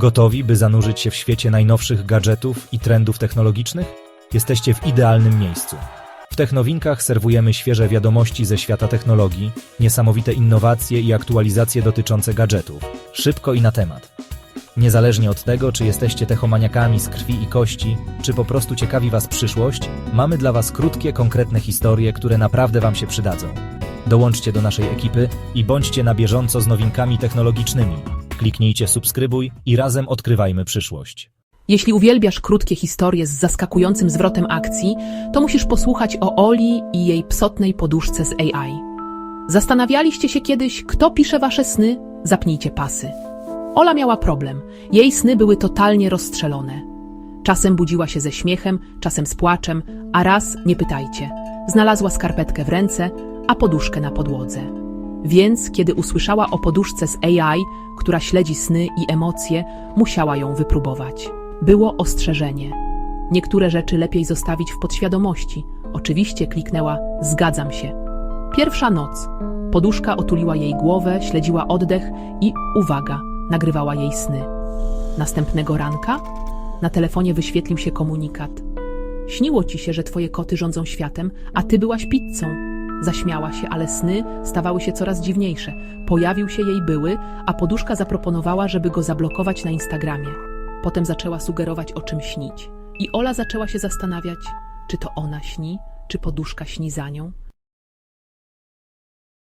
Gotowi, by zanurzyć się w świecie najnowszych gadżetów i trendów technologicznych? Jesteście w idealnym miejscu. W Technowinkach serwujemy świeże wiadomości ze świata technologii, niesamowite innowacje i aktualizacje dotyczące gadżetów. Szybko i na temat. Niezależnie od tego, czy jesteście techomaniakami z krwi i kości, czy po prostu ciekawi Was przyszłość, mamy dla Was krótkie, konkretne historie, które naprawdę Wam się przydadzą. Dołączcie do naszej ekipy i bądźcie na bieżąco z nowinkami technologicznymi. Kliknijcie subskrybuj i razem odkrywajmy przyszłość. Jeśli uwielbiasz krótkie historie z zaskakującym zwrotem akcji, to musisz posłuchać o Oli i jej psotnej poduszce z AI. Zastanawialiście się kiedyś, kto pisze wasze sny? Zapnijcie pasy. Ola miała problem. Jej sny były totalnie rozstrzelone. Czasem budziła się ze śmiechem, czasem z płaczem, a raz, nie pytajcie, znalazła skarpetkę w ręce, a poduszkę na podłodze. Więc, kiedy usłyszała o poduszce z AI, która śledzi sny i emocje, musiała ją wypróbować. Było ostrzeżenie. Niektóre rzeczy lepiej zostawić w podświadomości. Oczywiście kliknęła Zgadzam się. Pierwsza noc. Poduszka otuliła jej głowę, śledziła oddech i, uwaga, nagrywała jej sny. Następnego ranka na telefonie wyświetlił się komunikat. Śniło ci się, że twoje koty rządzą światem, a ty byłaś pizzą. Zaśmiała się, ale sny stawały się coraz dziwniejsze. Pojawił się jej były, a poduszka zaproponowała, żeby go zablokować na Instagramie. Potem zaczęła sugerować o czym śnić. I Ola zaczęła się zastanawiać, czy to ona śni, czy poduszka śni za nią.